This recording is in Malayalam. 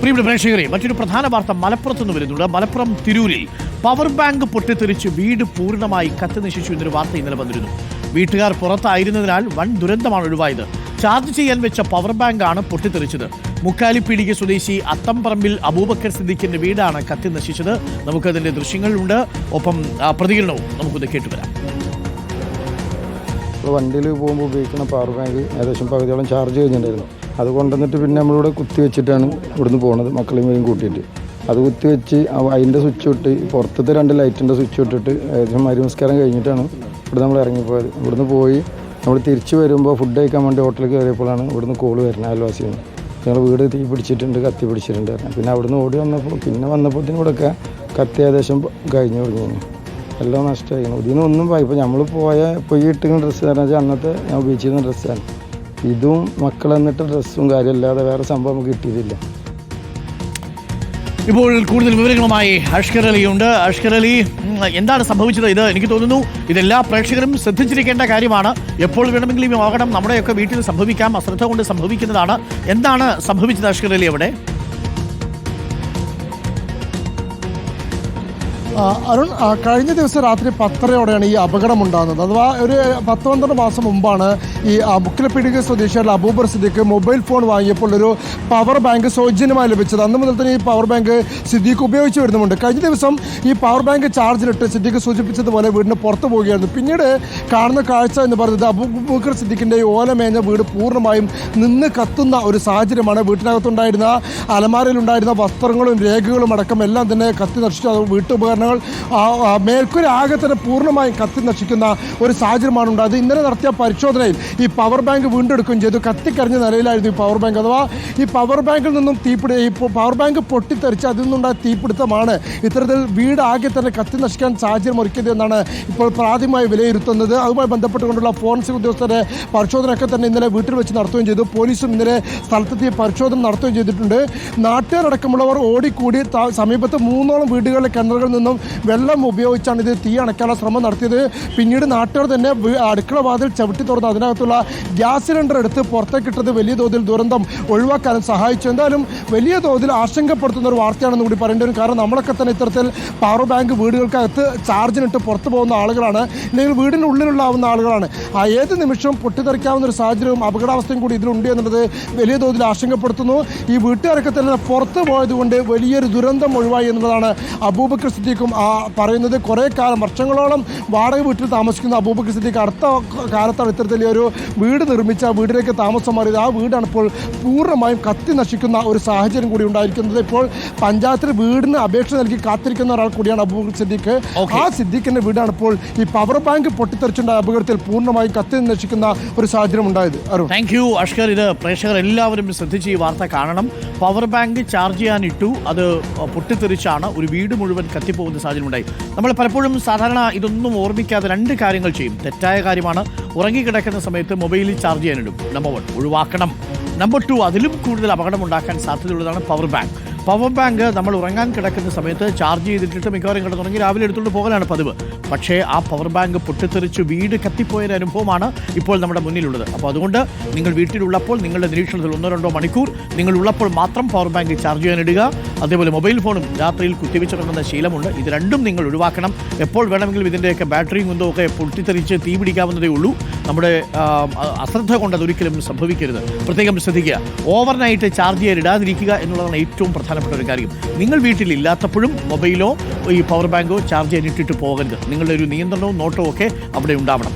പ്രിയപ്പെട്ട പ്രേക്ഷകരെ മറ്റൊരു പ്രധാന വാർത്ത മലപ്പുറത്ത് നിന്ന് വരുന്നുണ്ട്. മലപ്പുറം തിരൂരിൽ പവർ ബാങ്ക് പൊട്ടിത്തെറിച്ച് വീട് പൂർണമായി കത്തി നശിച്ചു എന്നൊരു വാർത്ത ഇന്നലെ വന്നിരുന്നു. വീട്ടുകാർ പുറത്തായിരുന്നതിനാൽ വൻ ദുരന്തമാണ് ഒഴിവായത്. ചാർജ് ചെയ്യാൻ വെച്ച പവർ ബാങ്കാണ് പൊട്ടിത്തെറിച്ചത്. മുക്കാലിപ്പീടിക സ്വദേശി അത്തംപറമ്പിൽ അബൂബക്കർ സിദ്ദിഖിന്റെ വീടാണ് കത്തി നശിച്ചത് നമുക്കതിന്റെ ദൃശ്യങ്ങളുണ്ട്. ഒപ്പം പ്രതികരണവും നമുക്കൊന്ന് കേട്ടുവരാം. വണ്ടിയിൽ പോകുമ്പോൾ ഉപയോഗിക്കുന്ന പവർ ബാങ്ക് ഏകദേശം പകുതിയോളം ചാർജ് കഴിഞ്ഞിട്ടുണ്ടായിരുന്നു അത് കൊണ്ടുവന്നിട്ട് പിന്നെ നമ്മളിവിടെ കുത്തി വെച്ചിട്ടാണ് ഇവിടുന്ന് പോകുന്നത് മക്കളെയും വരെയും കൂട്ടിയിട്ട്. അത് കുത്തി വെച്ച് അതിന്റെ സ്വിച്ച് ഇട്ട് പുറത്തത്തെ രണ്ട് ലൈറ്റിന്റെ സ്വിച്ച് ഇട്ടിട്ട് ഏകദേശം മരുമസ്കാരം കഴിഞ്ഞിട്ടാണ് ഇവിടെ നമ്മൾ ഇറങ്ങിപ്പോയത്. ഇവിടുന്ന് പോയി നമ്മൾ തിരിച്ചു വരുമ്പോൾ ഫുഡ് കഴിക്കാൻ വേണ്ടി ഹോട്ടലിൽ കയറിയപ്പോഴാണ് ഇവിടുന്ന് കോൾ വരുന്നത് അയൽവാസിയിൽ നിന്ന് ഞങ്ങൾ വീട് തീ പിടിച്ചിട്ടുണ്ട് കത്തി പിടിച്ചിട്ടുണ്ട് പിന്നെ അവിടുന്ന് ഓടി വന്നപ്പോൾ പിന്നെ വന്നപ്പോഴത്തേനും ഇവിടെയൊക്കെ കത്തി ഏകദേശം കഴിഞ്ഞു തുടങ്ങി എല്ലാം നഷ്ടമായിരുന്നു ഇതിനൊന്നും ഇപ്പോൾ നമ്മൾ പോയ പോയി ഈ ഇട്ടുന്ന ഡ്രസ്സ് കാരണം വെച്ചാൽ അന്നത്തെ ഞാൻ ഉപയോഗിച്ചിരുന്ന ഡ്രസ്സാണ് ഇതും മക്കൾ എന്നിട്ട് ഡ്രസ്സും കാര്യമല്ലാതെ വേറെ സംഭവം കിട്ടിയതില്ല ഇപ്പോൾ കൂടുതൽ വിവരങ്ങളുമായി അഷ്കർ അലി ഉണ്ട് അഷ്കർ അലി എന്താണ് സംഭവിച്ചത്? ഇത് എനിക്ക് തോന്നുന്നു ഇതെല്ലാ പ്രേക്ഷകരും ശ്രദ്ധിച്ചിരിക്കേണ്ട കാര്യമാണ്. എപ്പോൾ വേണമെങ്കിലും ഈ അപകടം നമ്മുടെയൊക്കെ വീട്ടിൽ സംഭവിക്കാം അശ്രദ്ധ കൊണ്ട് സംഭവിക്കുന്നതാണ്. എന്താണ് സംഭവിച്ചത് അഷ്കർ അലി അവിടെ? അരുൺ കഴിഞ്ഞ ദിവസം രാത്രി പത്തരയോടെയാണ് ഈ അപകടം ഉണ്ടാകുന്നത് അഥവാ ഒരു പത്ത് പന്ത്രണ്ട് മാസം മുമ്പാണ് ഈ മുക്കിലപ്പിടിക സ്വദേശിയായ അബൂബർ സിദ്ദീഖ് മൊബൈൽ ഫോൺ വാങ്ങിയപ്പോൾ ഒരു പവർ ബാങ്ക് സൗജന്യമായി ലഭിച്ചത്. അന്ന് മുതൽ തന്നെ ഈ പവർ ബാങ്ക് സിദ്ദീഖ് ഉപയോഗിച്ച് വരുന്നുമുണ്ട്. കഴിഞ്ഞ ദിവസം ഈ പവർ ബാങ്ക് ചാർജിലിട്ട് സിദ്ദീഖ് സൂചിപ്പിച്ചതുപോലെ വീടിന് പുറത്ത് പോവുകയായിരുന്നു. പിന്നീട് കാണുന്ന കാഴ്ച എന്ന് പറയുന്നത് അബൂബക്കർ സിദ്ദീഖിന്റെ ഓലമേഞ്ഞ വീട് പൂർണമായും നിന്ന് കത്തുന്ന ഒരു സാഹചര്യമാണ് വീട്ടിനകത്തുണ്ടായിരുന്ന അലമാരയിലുണ്ടായിരുന്ന വസ്ത്രങ്ങളും രേഖകളും അടക്കം എല്ലാം തന്നെ കത്തി നശിച്ചു. അത് വീട്ടുപകരണങ്ങൾ ആ, ആ, മേൽക്കൂര തന്നെ പൂർണമായും കത്തി നശിക്കുന്ന ഒരു സാഹചര്യമാണ് ഉണ്ടായത്. ഇന്നലെ നടത്തിയ പരിശോധനയിൽ ഈ പവർ ബാങ്ക് വീണ്ടെടുക്കുകയും ചെയ്തു. കത്തിക്കരിഞ്ഞ നിലയിലായിരുന്നു ഈ പവർ ബാങ്ക് അഥവാ ഈ പവർ ബാങ്കിൽ നിന്നും തീപിടി ഈ പവർ ബാങ്ക് പൊട്ടിത്തെറിച്ച് അതിൽ നിന്നുണ്ടായ തീപിടുത്തമാണ് ഇത്തരത്തിൽ വീട് ആകെ തന്നെ കത്തി നശിക്കാൻ സാഹചര്യം ഒരുക്കിയത് എന്നാണ് ഇപ്പോൾ പ്രാഥമികമായി വിലയിരുത്തുന്നത്. അതുമായി ബന്ധപ്പെട്ടുകൊണ്ടുള്ള ഫോറൻസിക് ഉദ്യോഗസ്ഥരുടെ പരിശോധനയൊക്കെ തന്നെ ഇന്നലെ വീട്ടിൽ വെച്ച് നടത്തുകയും ചെയ്തു. പോലീസും ഇന്നലെ സ്ഥലത്തെത്തി പരിശോധന നടത്തുകയും ചെയ്തിട്ടുണ്ട്. നാട്ടുകാരടക്കമുള്ളവർ ഓടിക്കൂടി സമീപത്ത് മൂന്നോളം വീടുകളിലെ കിണറുകളിൽ നിന്നും വെള്ളം ഉപയോഗിച്ചാണ് ഇത് തീ അണയ്ക്കാനുള്ള ശ്രമം നടത്തിയത്. പിന്നീട് നാട്ടുകാർ തന്നെ അടുക്കള വാതിൽ ചവിട്ടി തുറന്ന് അതിനകത്തുള്ള ഗ്യാസ് സിലിണ്ടർ എടുത്ത് പുറത്തേക്കിട്ടത് വലിയ തോതിൽ ദുരന്തം ഒഴിവാക്കാനും സഹായിച്ചു. എന്തായാലും വലിയ തോതിൽ ആശങ്കപ്പെടുത്തുന്ന ഒരു വാർത്തയാണെന്ന് കൂടി പറയേണ്ടി വരും. കാരണം നമ്മളൊക്കെ തന്നെ ഇത്തരത്തിൽ പവർ ബാങ്ക് വീടുകൾക്കകത്ത് ചാർജിനിട്ട് പുറത്തു പോകുന്ന ആളുകളാണ് അല്ലെങ്കിൽ വീടിന്റെ ഉള്ളിലുള്ളാവുന്ന ആളുകളാണ്. ആ ഏത് നിമിഷവും പൊട്ടിത്തെറിക്കാവുന്ന ഒരു സാഹചര്യവും അപകടാവസ്ഥയും കൂടി ഇതിലുണ്ട് എന്നുള്ളത് വലിയ തോതിൽ ആശങ്കപ്പെടുത്തുന്നു. ഈ വീട്ടുകാരൊക്കെ തന്നെ പുറത്ത് പോയതുകൊണ്ട് വലിയൊരു ദുരന്തം ഒഴിവായി എന്നുള്ളതാണ് അബൂബക്കർ സിദ്ദീഖും ആ പറയുന്നത് കുറേ കാലം വർഷങ്ങളോളം വാടക വീട്ടിൽ താമസിക്കുന്ന അബൂബക്കർ സിദ്ദീഖ് അടുത്ത കാലത്താണ് ഇത്തരത്തിൽ ഒരു വീട് നിർമ്മിച്ച ആ വീട്ടിലേക്ക് താമസം മാറിയത്. ആ വീടാണ് ഇപ്പോൾ പൂർണമായും കത്തി നശിക്കുന്ന ഒരു സാഹചര്യം കൂടി ഉണ്ടായിരിക്കുന്നത്. ഇപ്പോൾ പഞ്ചായത്തിൽ വീടിന് അപേക്ഷ നൽകി കാത്തിരിക്കുന്ന ഒരാൾ കൂടിയാണ് അബൂബക്കർ സിദ്ദീഖ്. ആ സിദ്ദീഖിന്റെ വീടാണ് ഇപ്പോൾ ഈ പവർ ബാങ്ക് പൊട്ടിത്തെറിച്ചുണ്ടായ അപകടത്തിൽ പൂർണമായും കത്തി നശിക്കുന്ന ഒരു സാഹചര്യം ഉണ്ടായത്. അരുൺ. Thank you Ashkar. ഇത് പ്രേക്ഷകർ എല്ലാവരും ശ്രദ്ധിച്ച് ഈ വാർത്ത കാണണം. പവർ ബാങ്ക് ചാർജ് ചെയ്യാനിട്ടു. അത് പൊട്ടിത്തെറിച്ചാണ്. ഒരു വീട് മുഴുവൻ കത്തിപ്പോകുന്ന സാഹചര്യം ഉണ്ടായി നമ്മൾ പലപ്പോഴും സാധാരണ ഇതൊന്നും ഓർമ്മിക്കാതെ രണ്ട് കാര്യങ്ങൾ ചെയ്യും. തെറ്റായ കാര്യമാണ് ഉറങ്ങിക്കിടക്കുന്ന സമയത്ത് മൊബൈലിൽ ചാർജ് ചെയ്യാനിടും. നമ്പർ വൺ ഒഴിവാക്കണം. നമ്പർ ടു അതിലും കൂടുതൽ അപകടം ഉണ്ടാക്കാൻ സാധ്യതയുള്ളതാണ് പവർ ബാങ്ക് പവർ ബാങ്ക് നമ്മൾ ഉറങ്ങാൻ കിടക്കുന്ന സമയത്ത് ചാർജ് ചെയ്തിട്ടിട്ട് മിക്കവാറും കിടന്നുറങ്ങി രാവിലെ എടുത്തുകൊണ്ട് പോകലാണ് പതിവ്. പക്ഷേ ആ പവർ ബാങ്ക് പൊട്ടിത്തെറിച്ച് വീട് കത്തിപ്പോയൊരു അനുഭവമാണ് ഇപ്പോൾ നമ്മുടെ മുന്നിലുള്ളത്. അപ്പോൾ അതുകൊണ്ട് നിങ്ങൾ വീട്ടിലുള്ളപ്പോൾ നിങ്ങളുടെ നിരീക്ഷണത്തിൽ ഒന്നോ രണ്ടോ മണിക്കൂർ നിങ്ങൾ ഉള്ളപ്പോൾ മാത്രം പവർ ബാങ്ക് ചാർജ് ചെയ്യാനിടുക അതേപോലെ മൊബൈൽ ഫോണും രാത്രിയിൽ കുത്തിവെച്ചിറങ്ങുന്ന ശീലമുണ്ട്. ഇത് രണ്ടും നിങ്ങൾ ഒഴിവാക്കണം. എപ്പോൾ വേണമെങ്കിലും ഇതിന്റെയൊക്കെ ബാറ്ററിയും കുന്തവും ഒക്കെ പൊട്ടിത്തെറിച്ച് തീ പിടിക്കാവുന്നതേ ഉള്ളൂ. നമ്മുടെ അശ്രദ്ധ കൊണ്ട് അതൊരിക്കലും സംഭവിക്കരുത്. പ്രത്യേകം ശ്രദ്ധിക്കുക. ഓവർനൈറ്റ് ചാർജ് ചെയ്യാൻ ഇടാതിരിക്കുക എന്നുള്ളതാണ് ഏറ്റവും പ്രധാനപ്പെട്ട ഒരു കാര്യം. നിങ്ങൾ വീട്ടിൽ ഇല്ലാത്തപ്പോഴും മൊബൈലോ ഈ പവർ ബാങ്കോ ചാർജ് ചെയ്യാൻ ഇട്ടിട്ട് പോകരുത്. നിങ്ങളുടെ ഒരു നിയന്ത്രണവും നോട്ടവും ഒക്കെ അവിടെ ഉണ്ടാവണം.